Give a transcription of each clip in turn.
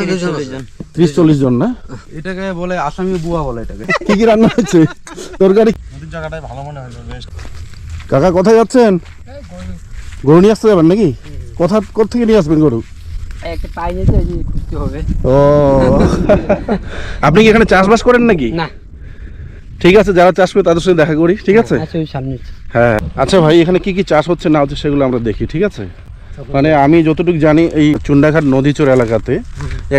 তিরিশ চল্লিশ জন ত্রিশ চল্লিশ জন না? এটাকে বলে আসামি বুয়া বলে এটাকে। কি কি রান্না হয়েছে? তরকারি? নদীর জায়গাটাই ভালো মনে হলো বেশ। কাকা কোথায় যাচ্ছেন? গরু। নিয়ে আসতে যাবেন নাকি? কোথা থেকে নিয়ে আসবেন গরু? ও। আপনি কি এখানে চাষবাস করেন নাকি? না। ঠিক আছে যারা চাষ করে তাদের সঙ্গে দেখা করি ঠিক আছে? আচ্ছা হ্যাঁ। আচ্ছা ভাই এখানে কি কি চাষ হচ্ছে না হচ্ছে সেগুলো আমরা দেখি ঠিক আছে? মানে আমি যতটুকু জানি এই চুন্ডাঘাট নদীচর এলাকাতে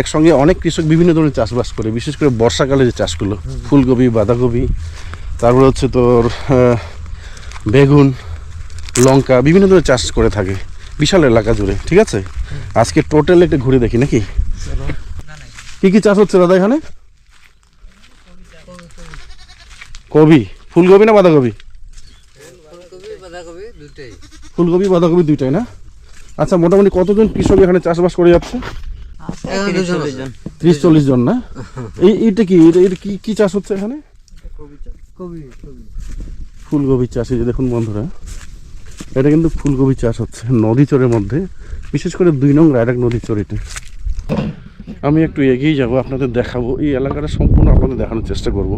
একসঙ্গে অনেক কৃষক বিভিন্ন ধরনের চাষবাস করে বিশেষ করে বর্ষাকালে যে চাষগুলো ফুলকপি বাঁধাকপি তারপরে হচ্ছে তোর বেগুন লঙ্কা বিভিন্ন ধরনের চাষ করে থাকে। বিশাল এলাকা জুড়ে ঠিক আছে? আজকে টোটাল একটু ঘুরে দেখি নাকি? কি কি চাষ হচ্ছে দাদা এখানে? কবি ফুলকপি না বাঁধাকপি? ফুলকপি বাঁধাকপি দুটোই ফুলকপি বাঁধাকপি দুইটাই না? আচ্ছা মোটামুটি কতজন কৃষক এখানে চাষবাস করে যাচ্ছে? তিরিশ চল্লিশ জন না? এই এইটা কি? এটা কি কি চাষ হচ্ছে এখানে? ফুলকপি চাষ এই যে দেখুন বন্ধুরা এটা কিন্তু ফুলকপি চাষ হচ্ছে নদী চরের মধ্যে বিশেষ করে দুই নং রায়ডাক নদী চর এটা। আমি একটু এগিয়ে যাব আপনাদের দেখাবো এই এলাকাটা সম্পূর্ণ আপনাদের দেখানোর চেষ্টা করব।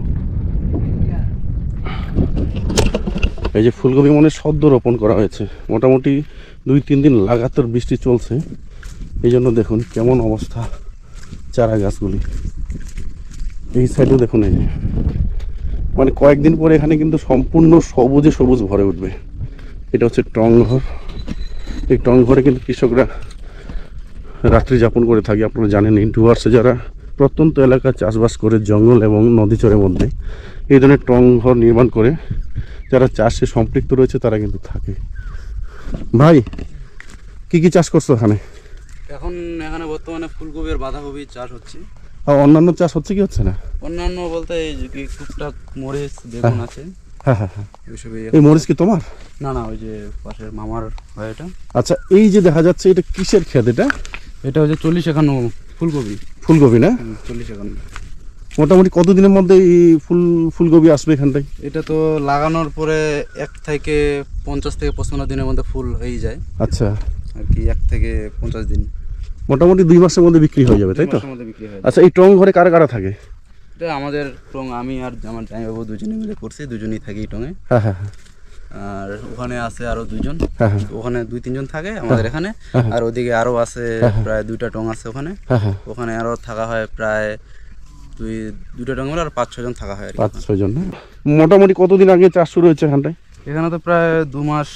এই যে ফুলকপি মনে সদ্য রোপণ করা হয়েছে মোটামুটি দুই, তিন দিন লাগাতার বৃষ্টি চলছে। এই জন্য দেখুন কেমন অবস্থা চারা গাছগুলি এই সাইডেও দেখুন এই যে। মানে কয়েকদিন পরে এখানে কিন্তু সম্পূর্ণ সবুজে সবুজ ভরে উঠবে। এটা হচ্ছে টংঘর। এই টংঘরে কিন্তু কৃষকরা রাত্রি যাপন করে থাকে, আপনারা জানেন ডুয়ার্সে যারা প্রত্যন্ত এলাকা চাষবাস করে জঙ্গল এবং নদীচরের মধ্যে, এই ধরনের টংঘর নির্মাণ করে যারা চাষে সম্পৃক্ত রয়েছে, তারা কিন্তু থাকে। ভাই কি কি চাষ করছ এখানে? এখন এখানে বর্তমানে ফুলকপি আর বাঁধাকপি চাষ হচ্ছে। আর অন্যান্য চাষ হচ্ছে কি হচ্ছে না? অন্যান্য বলতে এই যে কি টুকটাক মরিচ বেগুন আছে। হ্যাঁ হ্যাঁ হ্যাঁ। ওইসবই এই মরিচ কি তোমার? না না ওই যে পাশের মামার হয় এটা আচ্ছা এই যে দেখা যাচ্ছে এটা কিসের ক্ষেত এটা? এটা হচ্ছে চল্লিশ একান্ন ফুলকপি। ফুলকপি না? চল্লিশ একান্ন। মোটামুটি কতদিনের মধ্যে এই ফুল ফুলকপি আসবে এখানটায়? এটা তো লাগানোর পরে এক থেকে পঞ্চাশ থেকে পঁচপান্ন দিনের মধ্যে ফুল হয়ে যায়। আচ্ছা। আর কি এক থেকে পঞ্চাশ দিন। মোটামুটি দুই মাসের মধ্যে বিক্রি হয়ে যাবে তাই তো? আচ্ছা এই টং ঘরে কারা কারা থাকে? এটা আমাদের টং আমি আর আমার জামাইবাবু দুজনে মিলে করছি দুজনেই থাকি এই টঙে হ্যাঁ হ্যাঁ হ্যাঁ। আর ওখানে আছে আরও দুজন। হ্যাঁ হ্যাঁ। ওখানে দুই তিনজন থাকে আমাদের এখানে। আর ওদিকে আরও আছে প্রায় দুইটা টং আছে ওখানে। ওখানে আরও থাকা হয় প্রায় দুই দুইটা টং মিলে আর পাঁচ ছজন থাকা হয় আর কি পাঁচ ছয় জন না? মোটামুটি কতদিন আগে চাষ শুরু হয়েছে এখানটায়? এখানে তো প্রায় দু মাস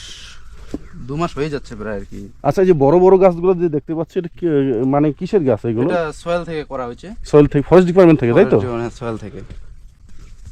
দু মাস হয়ে যাচ্ছে প্রায় আর কি। আচ্ছা এই যে বড় বড় গাছগুলো যে দেখতে পাচ্ছি এটা কি মানে কিসের গাছ এগুলো? এটা সয়েল থেকে করা হয়েছে। সয়েল থেকে ফরেস্ট ডিপার্টমেন্ট থেকে তাই তো? সয়েল থেকে।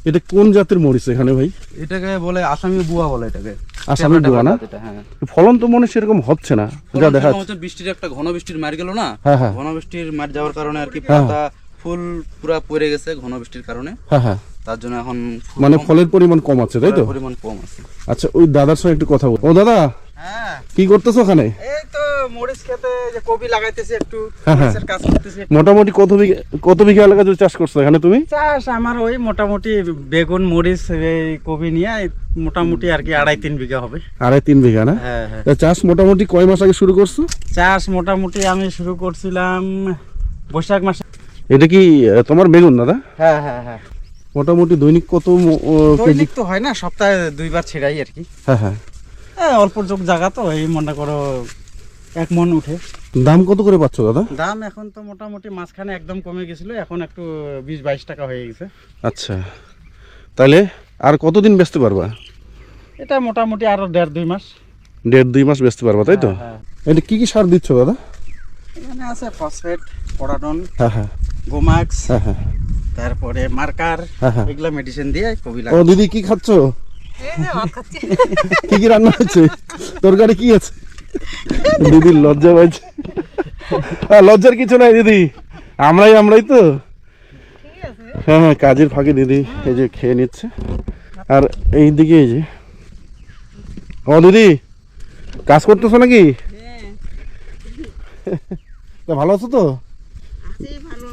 এটা কোন জাতের মরিচ এখানে ভাই? এটাকে বলে আসামি বুয়া বলে এটাকে। আসামি বুয়া না? এটা, হ্যাঁ। ফলন তো মনে হয় সেরকম হচ্ছে না যা দেখা যাচ্ছে। বৃষ্টির একটা ঘন বৃষ্টির মার গেল না। হ্যাঁ হ্যাঁ। ঘন বৃষ্টির মার যাওয়ার কারণে আর কি হ্যাঁ। পাতা ফুল পুরা পড়ে গেছে ঘন বৃষ্টির কারণে। হ্যাঁ হ্যাঁ। তার জন্য এখন মানে ফলের পরিমাণ কম আছে তাই তো? পরিমাণ কম আছে। আচ্ছা ওই দাদার সঙ্গে একটু কথা বল। ও দাদা হ্যাঁ। কি করতেছো ওখানে? এই তো মরিচ খেতে যে কপি লাগাইতেছি একটু হ্যাঁ, হ্যাঁ। মরিচের কাজ করতেছি মোটামুটি কত বিঘা কত বিঘা এলাকা জুড়ে চাষ করছ এখানে তুমি? চাষ আমার ওই মোটামুটি বেগুন মরিচ এই কপি নিয়ে মোটামুটি আর কি আড়াই তিন বিঘা হবে। আড়াই তিন বিঘা না? হ্যাঁ হ্যাঁ। চাষ মোটামুটি কয় মাস আগে শুরু করছ? চাষ মোটামুটি আমি শুরু করছিলাম বৈশাখ মাসে। এটা কি তোমার বেগুন দাদা? হ্যাঁ হ্যাঁ হ্যাঁ। মোটামুটি দৈনিক কত কেজি? দৈনিক তো হয় না সপ্তাহে দুইবার ছিড়াই আর কি। হ্যাঁ হ্যাঁ। হ্যাঁ অল্প যোগ জায়গা তো এই মনে করো এক মন উঠে। দাম কত করে পাচ্ছ দাদা? দাম এখন তো মোটামুটি মাঝখানে একদম কমে গেছিল এখন একটু বিশ বাইশ টাকা হয়ে গেছে। আচ্ছা। তাহলে আর কতদিন বেচতে পারবা? এটা মোটামুটি আরও দেড় দুই মাস। দেড় দুই মাস বেচতে পারবা তাই তো? হ্যাঁ, এটা কি কি সার দিচ্ছ দাদা? এখানে আছে ফসফেট পড়াটন হ্যাঁ হ্যাঁ। গোমাক্স হ্যাঁ হ্যাঁ। তারপরে মার্কার হ্যাঁ। এগুলা মেডিসিন দিয়ে কবি ও দিদি কি খাচ্ছ? কি কি রান্না হচ্ছে তরকারি কি আছে? দিদির লজ্জা পাইছে। লজ্জার কিছু নাই দিদি। আমরাই আমরাই তো। হ্যাঁ হ্যাঁ কাজের ফাঁকে দিদি এই যে খেয়ে নিচ্ছে। আর এই দিকে এই যে। ও দিদি কাজ করতেছো নাকি? তা ভালো আছো তো?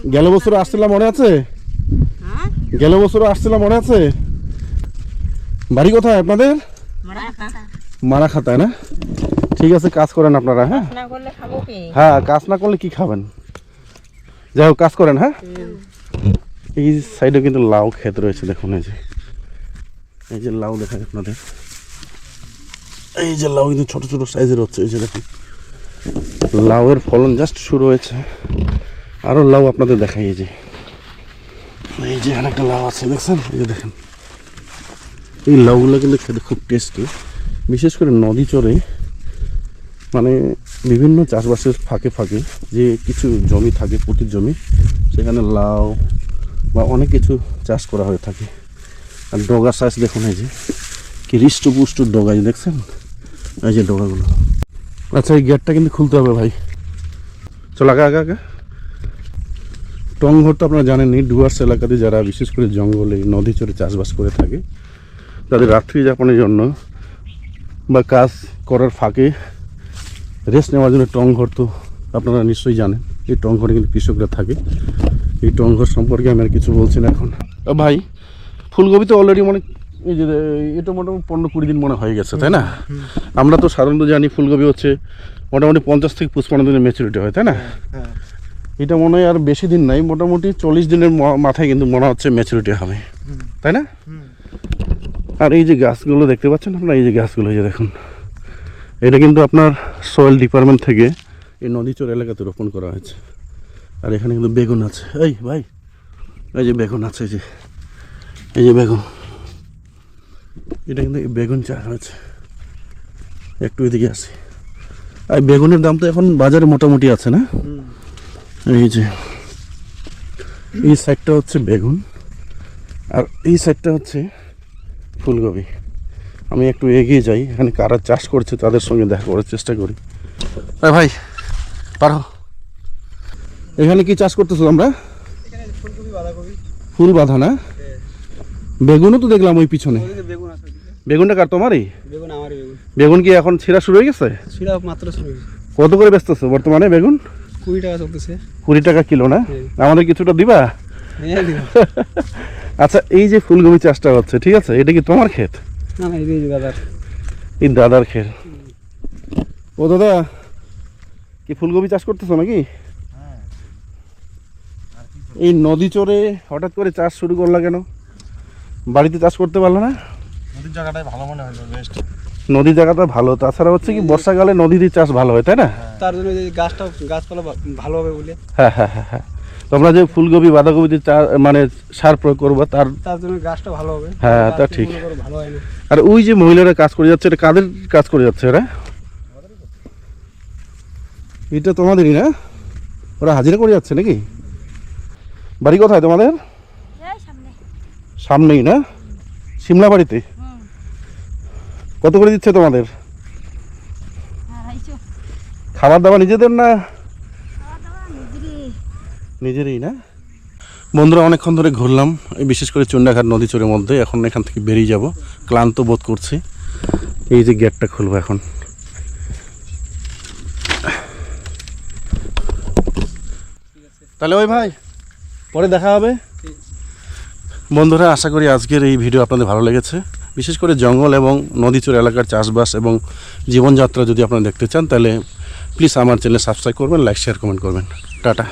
গেল বছর আসছিলাম মনে আছে? গেল বছর আসছিলাম মনে আছে? বাড়ি কোথায় আপনাদের? মারা খাতায় না? ঠিক আছে কাজ করেন আপনারা হ্যাঁ? হ্যাঁ কাজ না করলে কি খাবেন? যাই হোক কাজ করেন হ্যাঁ? এই সাইডে কিন্তু লাউ ক্ষেত রয়েছে দেখুন এই যে। এই যে লাউ দেখায় আপনাদের। এই যে লাউ কিন্তু ছোট ছোট সাইজের হচ্ছে এই যে দেখুন। লাউয়ের ফলন জাস্ট শুরু হয়েছে। আরও লাউ আপনাদের দেখাই, এই যে। এই যে একটা লাউ আছে, দেখছেন? এই যে দেখেন। এই লাউগুলো কিন্তু খেতে খুব টেস্টি বিশেষ করে নদী চরে মানে বিভিন্ন চাষবাসের ফাঁকে ফাঁকে যে কিছু জমি থাকে প্রতি জমি, সেখানে লাউ বা অনেক কিছু চাষ করা হয়ে থাকে। আর ডগা সাইজ দেখুন, এই যে। কি হৃষ্টপুষ্ট ডগা দেখছেন? এই যে ডগাগুলো। আচ্ছা এই গেটটা কিন্তু খুলতে হবে ভাই। চল, আগা আগা আগা। টংঘর তো আপনারা জানেনই ডুয়ার্স এলাকাতে যারা বিশেষ করে জঙ্গলে নদী চরে চাষবাস করে থাকে তাদের রাত্রি যাপনের জন্য বা কাজ করার ফাঁকে রেস্ট নেওয়ার জন্য টংঘর তো আপনারা নিশ্চয়ই জানেন এই টংঘরে কিন্তু কৃষকরা থাকে। এই টংঘর সম্পর্কে আমি আর কিছু বলছি না এখন। ভাই ফুলকপি তো অলরেডি মনে এই যে এটা মোটামুটি পনেরো কুড়ি দিন মনে হয়ে গেছে তাই না? আমরা তো সাধারণত জানি ফুলকপি হচ্ছে মোটামুটি পঞ্চাশ থেকে পঁচপান্ন দিনের ম্যাচুরিটি হয় তাই না? হ্যাঁ। এটা মনে হয় আর বেশি দিন নাই, মোটামুটি চল্লিশ দিনের মাথায় কিন্তু মনে হচ্ছে ম্যাচুরিটি হবে। তাই না? আর এই যে গাছগুলো দেখতে পাচ্ছেন আপনার? এই যে গাছগুলো, এই যে দেখুন। এটা কিন্তু আপনার সয়েল ডিপার্টমেন্ট থেকে এই নদীচর এলাকাতে রোপণ করা হয়েছে। আর এখানে কিন্তু বেগুন আছে। এই ভাই, এই যে বেগুন আছে, এই যে এই যে বেগুন। এটা কিন্তু বেগুন চাষ হয়েছে। একটু এদিকে আসি। আর বেগুনের দাম তো এখন বাজারে মোটামুটি আছে না? এই যে এই সাইডটা হচ্ছে বেগুন আর এই সাইডটা হচ্ছে ফুলকপি। আমি একটু এগিয়ে যাই এখানে কারা চাষ করছে তাদের সঙ্গে দেখা করার চেষ্টা করি। আরে ভাই পারো। এখানে কি চাষ করতেছো আমরা ফুল বাঁধা না? বেগুনও তো দেখলাম ওই পিছনে। বেগুনটা কার তোমারই? বেগুন বেগুন। বেগুন কি এখন ছিঁড়া শুরু হয়ে গেছে? সেটা মাত্র শুরু হয়েছে কত করে বেচতেছো বর্তমানে বেগুন? কুড়ি টাকা চলতেছে। কুড়ি টাকা কিলো না? আমাদের কিছুটা দিবা? হ্যাঁ আচ্ছা এই যে ফুলকপি চাষটা হচ্ছে ঠিক আছে? এটা কি তোমার ক্ষেত? না না এই দাদার। এই দাদার ক্ষেত। ও দাদা কি ফুলকপি চাষ করতেছো নাকি? এই নদী চরে হঠাৎ করে চাষ শুরু করলা কেন? বাড়িতে চাষ করতে পারল না? নদীর জায়গাটাই ভালো মনে হলো বেস্ট। নদী জায়গাটা ভালো। তাছাড়া হচ্ছে কি বর্ষাকালে নদীতে চাষ ভালো হয় তাই না? তার জন্য যে গাছটা গাছপালা ভালো হবে বলে। হ্যাঁ হ্যাঁ হ্যাঁ হ্যাঁ। তোমরা যে ফুলকপি বাঁধাকপিতে চা- মানে সার প্রয়োগ করব তার তার জন্য গাছটা ভালো হবে। হ্যাঁ, তা ঠিক। ভালো হয় আর ওই যে মহিলারা কাজ করে যাচ্ছে এটা কাদের কাজ করে যাচ্ছে এরা এটা তোমাদেরই না? ওরা হাজিরা করে যাচ্ছে নাকি? বাড়ি কোথায় তোমাদের? সামনেই না? সিমলা বাড়িতে কত করে দিচ্ছে তোমাদের? খাবার দাবার নিজেদের না নিজেরই। না? বন্ধুরা অনেকক্ষণ ধরে ঘুরলাম। এই বিশেষ করে চুন্ডাঘাট নদী চরের মধ্যে। এখন এখান থেকে বেরিয়ে যাব। ক্লান্ত বোধ করছি। এই যে গেটটা খুলবো এখন। তাহলে ওই ভাই পরে দেখা হবে। বন্ধুরা আশা করি আজকের এই ভিডিও আপনাদের ভালো লেগেছে। বিশেষ করে জঙ্গল এবং নদীচর এলাকার চাষবাস এবং জীবনযাত্রা যদি আপনারা দেখতে চান তাহলে প্লিজ আমার চ্যানেল সাবস্ক্রাইব করবেন লাইক শেয়ার কমেন্ট করবেন। টাটা।